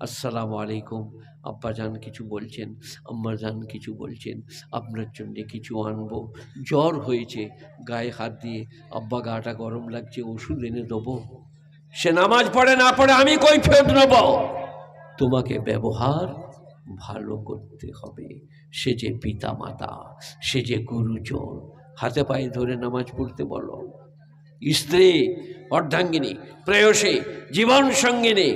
আসসালামু আলাইকুম। আব্বা যান কিছু বলছেন, আম্মা যান কিছু বলছেন, আপনার জন্যে কিছু আনব। জ্বর হয়েছে, গায়ে হাত দিয়ে, আব্বা গাটা গরম লাগছে, ওষুধ এনে দেবো। সে নামাজ পড়ে, না পড়ে আমি কই ফেরত নেব। তোমাকে ব্যবহার ভালো করতে হবে। সে যে পিতা মাতা সে যে গুরুজন, হাতে পায়ে ধরে নামাজ পড়তে বলো। স্ত্রী, অর্ধাঙ্গিনী, প্রেয়সী, জীবন সঙ্গিনী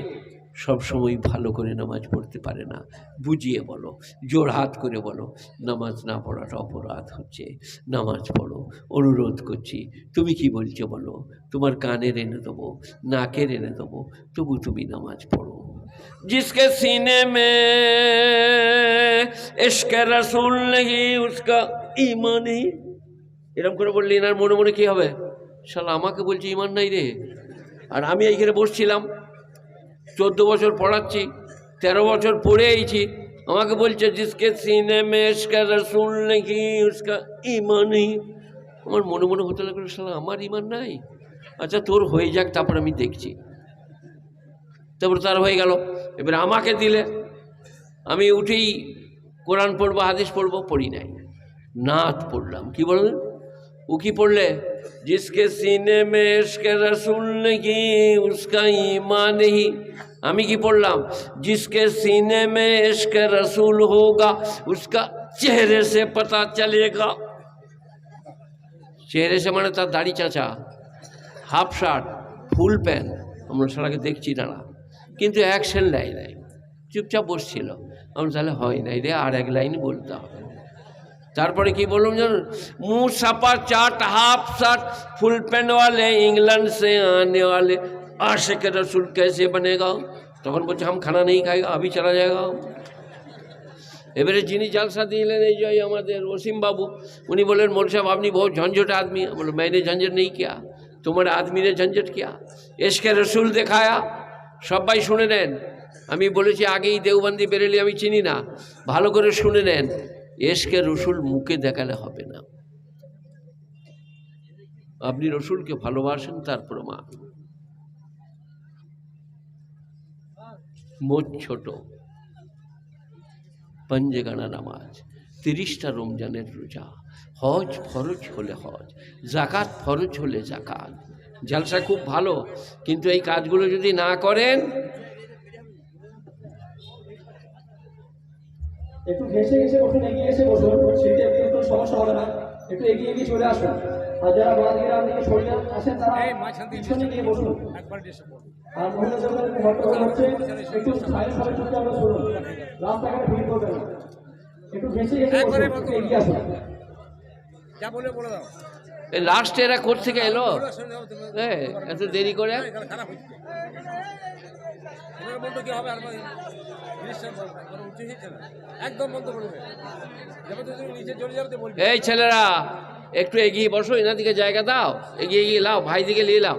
সবসময় ভালো করে নামাজ পড়তে পারে না বুঝিয়ে বলো জোর হাত করে বলো নামাজ না পড়াটা অপরাধ হচ্ছে নামাজ পড়ো অনুরোধ করছি তুমি কি বলছো বলো তোমার কানের এনে দেবো নাকের এনে দেবো তবু তুমি নামাজ পড়ো जिसके सीने में इश्क रसूल नहीं उसका ईमान नहीं এরকম করে বললি এনার মনে মনে কি হবে শালা আমাকে বলছে ইমান নাই রে আর আমি এইখানে বসছিলাম চোদ্দ বছর পড়াচ্ছি, তেরো বছর পড়ে এইছি আমাকে বলছে, জিসকে সিনে মে ইশকা রসুল নাকি উসকা ইমান। আমার মনে মনে হতে লাগল, শালা, আমার ইমান নাই? আচ্ছা তোর হয়ে যাক, তারপর আমি দেখছি। তারপর তার হয়ে গেল। এবার আমাকে দিলে, আমি উঠেই কোরআন পড়ব, হাদিস পড়ব, পড়ি নাই। নাত পড়লাম। কি বললেন? ও কি পড়লে জিসকে সিনে মে ইশকে রসুল নেই উসকা ইমান নেই আমি কি পড়লাম जिसके सीने में इश्क रसूल होगा उसका चेहरे से पता चलेगा চেহারে সে মানে তার দাড়ি চাচা হাফ শার্ট ফুল প্যান্ট আমরা সারাকে দেখছি দাঁড়া কিন্তু অ্যাকশন নেয় নাই চুপচাপ বসছিল আমরা তাহলে হয় নাই রে আর এক লাইন বলতে হবে তারপরে কি বলুন যেন মুসাপা চাট, হাফ शर्ट ফুল প্যান্টওয়ালে वाले इंग्लैंड से আশে কে রসুল কেসে বনে बनेगा তখন বলছে আমি খানা নেই খাই আমি চলা যায়গা এবারে যিনি জালসা দিলেন, এই যাই আমাদের বাবু, উনি বলেন মোল সাহেব, আপনি বহু ঝঞ্ঝট আদমি। বলো मैंने ঝঞ্ঝট নেই কিয়া? তোমার আদমি ने ঝঞ্ঝট किया এসকে রসুল দেখায়া সবাই শুনে নেন। আমি বলেছি, আগেই দেওবন্দি বেরেলি আমি চিনি না। ভালো করে শুনে নেন। এসকে রসুল মুখে দেখালে হবে না। আপনি রসুলকে ভালোবাসেন, তার প্রমাণ। মোট ছোট। পঞ্জগানা নামাজ, তিরিশটা রমজানের রোজা। হজ ফরজ হলে হজ, জাকাত ফরজ হলে জাকাত। জালসা খুব ভালো, কিন্তু এই কাজগুলো যদি না করেন একটু ঘেসে ঘেসে বসুন এগিয়ে এসে বসুন সিটে কিন্তু সমস্যা হবে না। একটু এগিয়ে এগিয়ে চলে আসুন। আর যারা ডান দিকে সরে আসেন তারা পিছনে গিয়ে বসুন। আর মহিলাদের একটু হট্টগোল হচ্ছে একটু সাইড সাইড চুপচাপ করে শুনুন। রাস্তাঘাটে ভিড় করবেন না। একটু ঘেসে ঘেসে বসুন। একটু এগিয়ে আসুন। যা বলে বলে দাও। এই লাস্টে এরা কোর্ট থেকে এলো হ্যাঁ এত দেরি করে? এবার বন্ধ কি হবে আর একদম বন্ধ এই ছেলেরা, একটু এগিয়ে বসো, এনার দিকে জায়গা দাও, এগিয়ে এগিয়ে লাও ভাই দিকে নিয়ে লাও।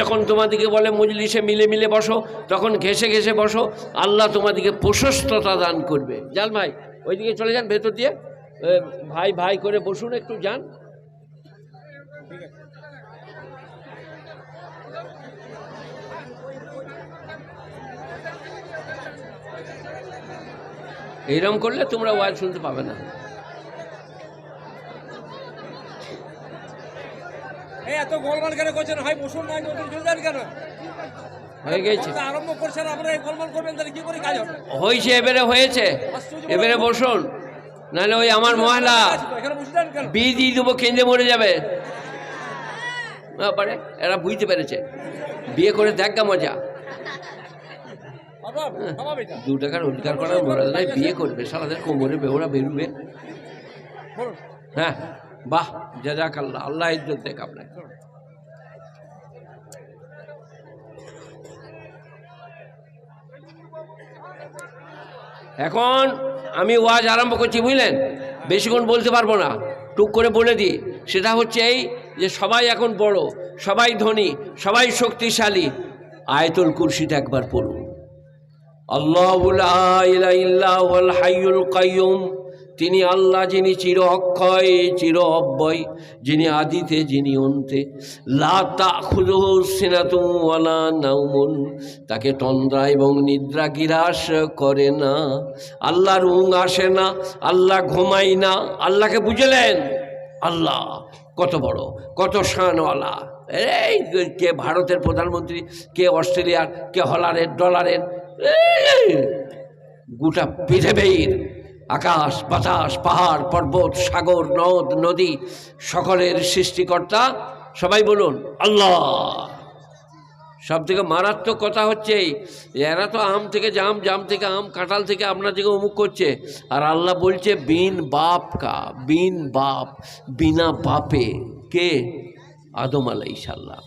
যখন তোমাদিকে বলে মজলিসে মিলে মিলে বসো, তখন বসো তোমাদিকে প্রশস্ততা দান করবে। ওইদিকে চলে যান ভেতর দিয়ে। ভাই ভাই করে বসুন, একটু যান। এইরকম করলে তোমরা ওয়াজ শুনতে পাবে না। এই এত গোলমাল কেন করছেন? হয় বসুন না নতুন চলে কেন? হয়ে গেছে। আরম্ভ করছেন আপনারা গোলমাল করবেন তাহলে কি করে কাজ হবে? হয়েছে এবারে হয়েছে। এবারে বসুন। নাহলে ওই আমার মহিলা বিয়ে দিয়ে দেবো কেঁদে মরে যাবে। না পারে এরা বুঝতে পেরেছে। বিয়ে করে দেখা মজা। দু টাকা রোজগার করার নাই বিয়ে করবে সারাদের কোমরে বেওরা বেরুবে। হ্যাঁ বাহ জাজাক আল্লাহ আল্লাহ ইজ্জত দেখ আপনাকে। এখন আমি ওয়াজ আরম্ভ করছি, বুঝলেন? বেশিক্ষণ বলতে পারব না। টুক করে বলে দিই। সেটা হচ্ছে এই যে সবাই এখন বড়, সবাই ধনী, সবাই শক্তিশালী। আয়তুল কুরসিটা একবার পড়ুন। কাইয়ুম। তিনি আল্লাহ যিনি চির অক্ষয়, চির অব্যয়, যিনি আদিতে, যিনি অন্তে। নাউমুন তাকে তন্দ্রা এবং নিদ্রা গিরাস করে না। আল্লাহর উং আসে না, আল্লাহ ঘুমাই না। আল্লাহকে বুঝলেন? আল্লাহ, কত বড়, কত শানওয়ালা। এই কে ভারতের প্রধানমন্ত্রী, কে অস্ট্রেলিয়ার, কে হলারের, ডলারের গোটা পৃথিবীর আকাশ, বাতাস, পাহাড়, পর্বত, সাগর, নদ, নদী সকলের সৃষ্টিকর্তা। সবাই বলুন, আল্লাহ। সব থেকে মারাত্মক কথা হচ্ছে, এরা তো আম থেকে জাম জাম থেকে আম, কাঁঠাল থেকে আপনার থেকে অমুক করছে। আর আল্লাহ বলছে, বিন বাপ কা, বিন বাপ, বিনা বাপে, কে? আদম আলাইসাল্লাম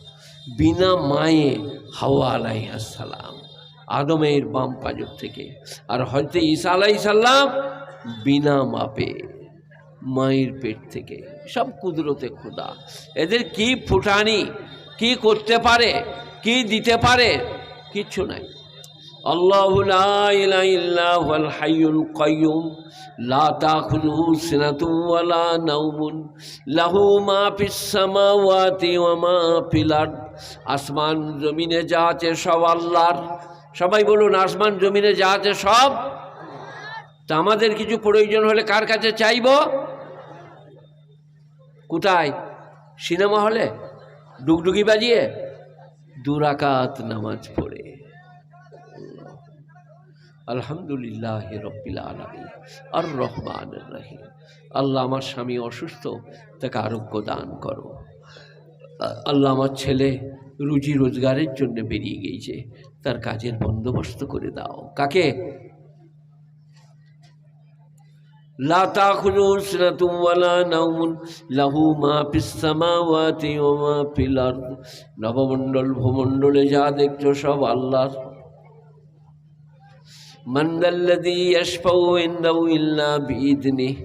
বিনা মায়ে হাওয়া আলাই আলাইসাল্লাম আদমের বাম পাজর থেকে। আর হয়তো ঈসা আলাইসাল্লাম বিনা মাপে মায়ের পেট থেকে। সব কুদরতে খোদা। এদের কি ফুটানি, কি করতে পারে, কি দিতে পারে, কিচ্ছু নাই। আল্লাহু লাহু মা ওয়া আসমান জমিনে যা আছে সব আল্লাহর। সবাই বলুন, আসমান, জমিনে যা আছে সব? তা আমাদের কিছু প্রয়োজন হলে কার কাছে চাইব? কোথায়? সিনেমা হলে? ডুগডুগি বাজিয়ে? দুরাকাত নামাজ পড়ে। আলহামদুলিল্লাহ রব্বিল আর রহমান রাহিম। আল্লাহ আমার স্বামী অসুস্থ, তাকে আরোগ্য দান করো। আল্লাহ আমার ছেলে রুজি রোজগারের জন্য বেরিয়ে গিয়েছে। তার কাজের বন্দোবস্ত করে দাও। কাকে? নবমন্ডল ভূমন্ডলে লাহু মা পিলার নবমণ্ডল যা দেখছ সব আল্লাহর। মন্দল্লদি ইল্লা বিদনি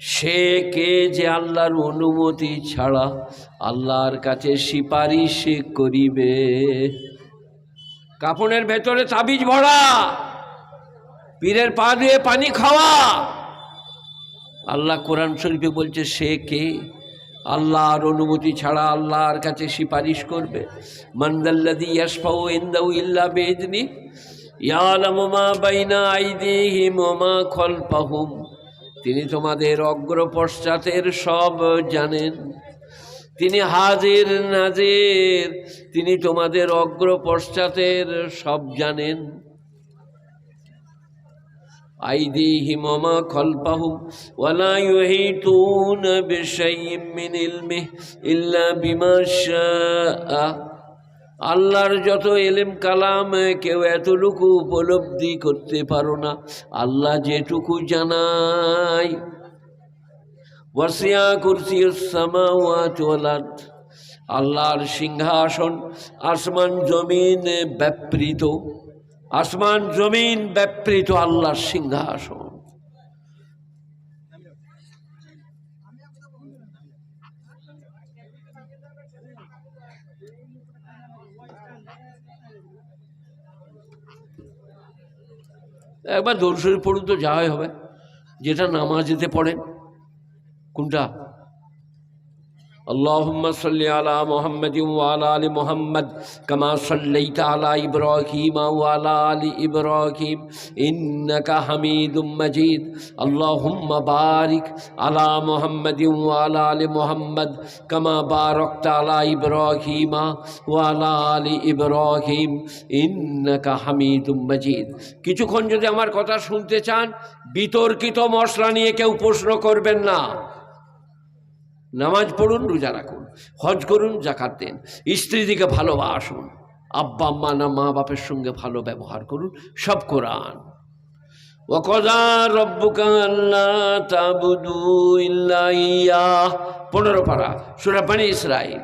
সে কে যে আল্লাহর অনুমতি ছাড়া আল্লাহর কাছে সিপারিশ করিবে? কাপড়ের ভেতরে তাবিজ ভরা, পীরের পা দিয়ে পানি খাওয়া। আল্লাহ কোরআন শরীফে বলছে, সে কে আল্লাহর অনুমতি ছাড়া আল্লাহর কাছে সিপারিশ করবে? মন্দাল্লাদি ইন্দাউ ইল্লা বেদনি ইয়ালামু বাইনা আইদিহিম ওয়া মা খলফাহুম। তিনি তোমাদের অগ্র পশ্চাতের সব জানেন। তিনি হাজির নাজির, তিনি তোমাদের অগ্র পশ্চাতের সব জানেন। আইদিহিম ইল্লা আল্লাহর যত এলেম কালাম, কেউ এতটুকু উপলব্ধি করতে পারো না। আল্লাহ যেটুকু জানায়। ওয়াসিয়া কুরসি সামাওয়াত ওয়াল আরদ। আল্লাহর সিংহাসন আসমান জমিন ব্যাপৃত। আসমান জমিন ব্যাপৃত আল্লাহর সিংহাসন। একবার দর্শনী পড়ুন তো যাওয়াই হবে। যেটা নামাজেতে পড়ে কোনটা? اللهم صل على محمد وعلى ال محمد كما صليت على ابراهيم وعلى ال ابراهيم انك حميد مجيد اللهم بارك على محمد وعلى ال محمد كما باركت على ابراهيم وعلى ال ابراهيم انك حميد مجيد কিছুক্ষণ যদি আমার কথা শুনতে চান বিতর্কিত মশলা নিয়ে কেউ প্রশ্ন করবেন না নামাজ পড়ুন, রোজা রাখুন। হজ করুন জাকাত দেন। স্ত্রী দিকে ভালোবাসুন। আব্বা, আম্মা, না মা বাপের সঙ্গে ভালো ব্যবহার করুন। সব কোরআন। ওকদা রব্বুকা আল্লাহ তাবুদু ইল্লা ইয়াহ পনেরো পারা, সুরা বানি ইসরাইল।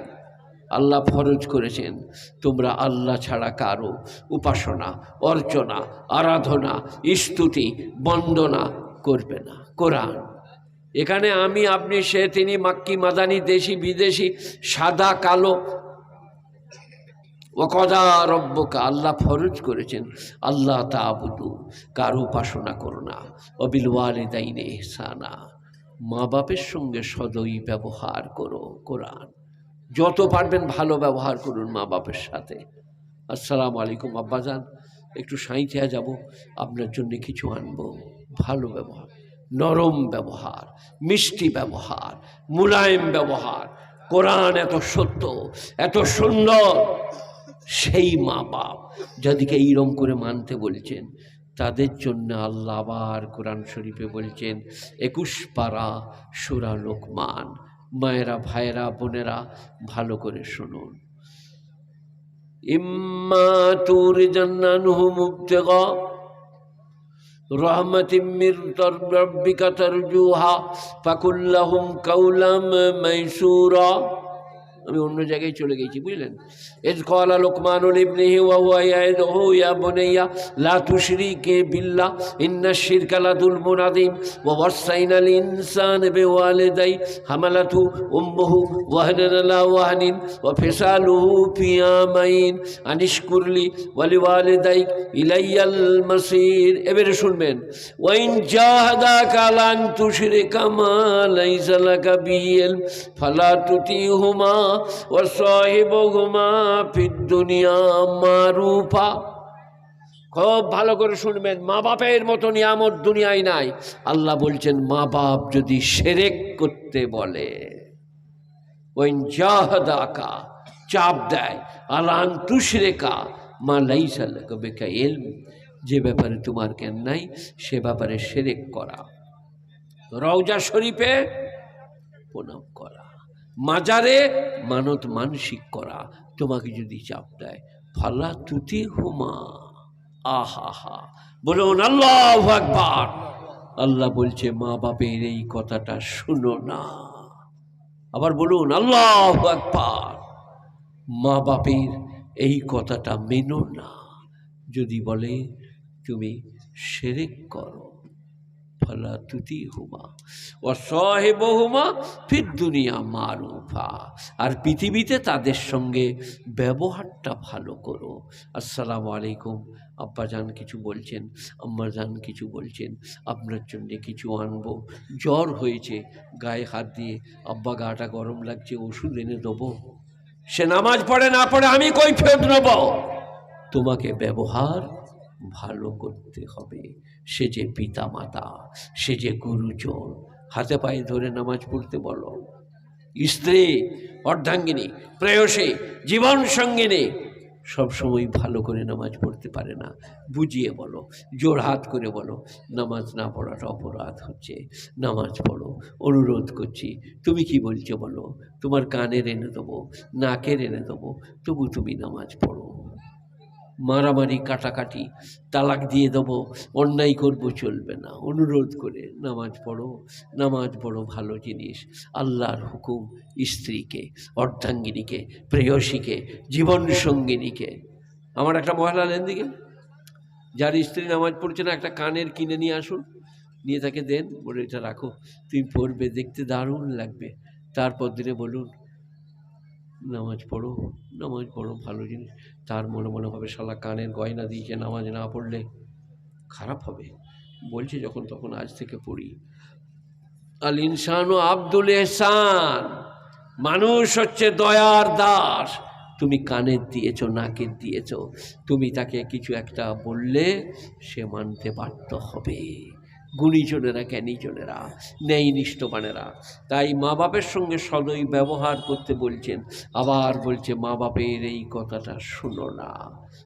আল্লাহ ফরজ করেছেন, তোমরা আল্লাহ ছাড়া কারও উপাসনা, অর্চনা, আরাধনা, স্তুতি, বন্দনা করবে না। কোরআন। এখানে আমি, আপনি, সে, তিনি, মাক্কি, মাদানি, দেশি, বিদেশি, সাদা, কালো। ও কদা রব্বকা, আল্লাহ ফরজ করেছেন, আল্লাহ তাবুদু কার উপাসনা করো না। অবিল ওয়ালিদাইনে এহসানা মা বাপের সঙ্গে সদয় ব্যবহার করো কোরআন। যত পারবেন ভালো ব্যবহার করুন মা বাপের সাথে। আসসালামু আলাইকুম, আব্বাজান, একটু সাঁইথিয়া যাব, আপনার জন্য কিছু আনব, ভালো ব্যবহার। নরম ব্যবহার, মিষ্টি ব্যবহার, মুলায়েম ব্যবহার। কোরআন এত সত্য, এত সুন্দর। সেই মা বাপ যাদেরকে এইরম করে মানতে বলছেন, তাদের জন্য আল্লাহ আবার কোরআন শরীফে বলছেন, একুশ পারা সুরা লোকমান। মায়েরা, ভাইয়েরা, বোনেরা, ভালো করে শুনুন। ইম্মা তুর জান্নানহু رحمة من ربك ترجوها فكن لهم قولا ميسورا. আমি অন্য জায়গায় চলে গেছি, বুঝলেন? এজ কলা লোকমানুল ওয়া বুনাইয়া, লা ওয়া হামালাতু উম্মুহু ওয়াহনান লা ওয়াহনিন ওয়া ফিসালুহু ফি আমাইন আনিশকুরলি ওয়া লিওয়ালিদাইক ইলাইয়াল এবারে শুনবেন, ওয়াইন জাহাদাকা আলা তুতিহুমা ফিদ দুনিয়া মারুফা। খুব ভালো করে শুনবেন, মা বাপের মতো নিয়ামত দুনিয়ায় নাই। আল্লাহ বলছেন, মা বাপ যদি সেরেক করতে বলে চাপ দেয় আলান তুশরেকা মা লাইসাল্লাকা বেকা যে ব্যাপারে তোমার জ্ঞান নাই, সে ব্যাপারে সেরেক করা। রওজা শরীফে প্রণাম করা। মাজারে মানত মানসিক করা, তোমাকে যদি চাপ দেয়। ফালা তুতি হুমা আহা হা বলুন, আল্লাহ আকবার। আল্লাহ বলছে, মা বাপের এই কথাটা শুনো না। আবার বলুন, আল্লাহ আকবার। মা বাপের এই কথাটা মেনো না। যদি বলে, তুমি সেরেক করো। ফলা তুতি হুমা ও সহেব হুমা ফির দুনিয়া মারুফা। আর পৃথিবীতে তাদের সঙ্গে ব্যবহারটা ভালো করো। আসসালামু আলাইকুম। আব্বাজান কিছু বলছেন, আম্মাজান কিছু বলছেন, আপনার জন্য কিছু আনব। জ্বর হয়েছে, গায়ে হাত দিয়ে, আব্বা গাটা গরম লাগছে, ওষুধ এনে দেবো। সে নামাজ পড়ে, না পড়ে আমি কই ফেরত নেব। তোমাকে ব্যবহার ভালো করতে হবে। সে যে পিতা মাতা সে যে গুরুজন, হাতে পায়ে ধরে নামাজ পড়তে বলো। স্ত্রী, অর্ধাঙ্গিনী, প্রেয়সী, জীবন সঙ্গিনী সবসময় ভালো করে নামাজ পড়তে পারে না। বুঝিয়ে বলো, জোর হাত করে বলো, নামাজ না পড়াটা অপরাধ হচ্ছে। নামাজ পড়ো, অনুরোধ করছি, তুমি কি বলছো বলো? তোমার কানের এনে দেবো, নাকের এনে দেবো, তবু তুমি নামাজ পড়ো। মারামারি, কাটাকাটি, তালাক দিয়ে দেবো, অন্যায় করব, চলবে না। অনুরোধ করে নামাজ পড়ো, নামাজ বড় ভালো জিনিস। আল্লাহর হুকুম স্ত্রীকে, অর্ধাঙ্গিনীকে, প্রেয়সীকে, জীবন সঙ্গিনীকে। আমার একটা মহিলা লেন দিকে। যার স্ত্রী নামাজ পড়ছে না, একটা কানের কিনে নিয়ে আসুন। নিয়ে তাকে দেন, বলে, এটা রাখো, তুমি পড়বে, দেখতে দারুণ লাগবে। তারপর দিনে বলুন নামাজ পড়ো নামাজ পড়ো, ভালো জিনিস। তার মনে মনে হবে শালা কানের গয়না দিয়েছে নামাজ না পড়লে খারাপ হবে। বলছে যখন তখন আজ থেকে পড়ি। আল ইনসান ও আব্দুল এহসান, মানুষ হচ্ছে দয়ার দাস। তুমি কানের দিয়েছ, নাকের দিয়েছ। তুমি তাকে কিছু একটা বললে সে মানতে বাধ্য হবে। গুণীজনেরা জ্ঞানীজনেরা ন্যায় নিষ্ঠবানেরা তাই মা বাপের সঙ্গে সদয় ব্যবহার করতে বলছেন। আবার বলছে, মা বাপের এই কথাটা শুনো না।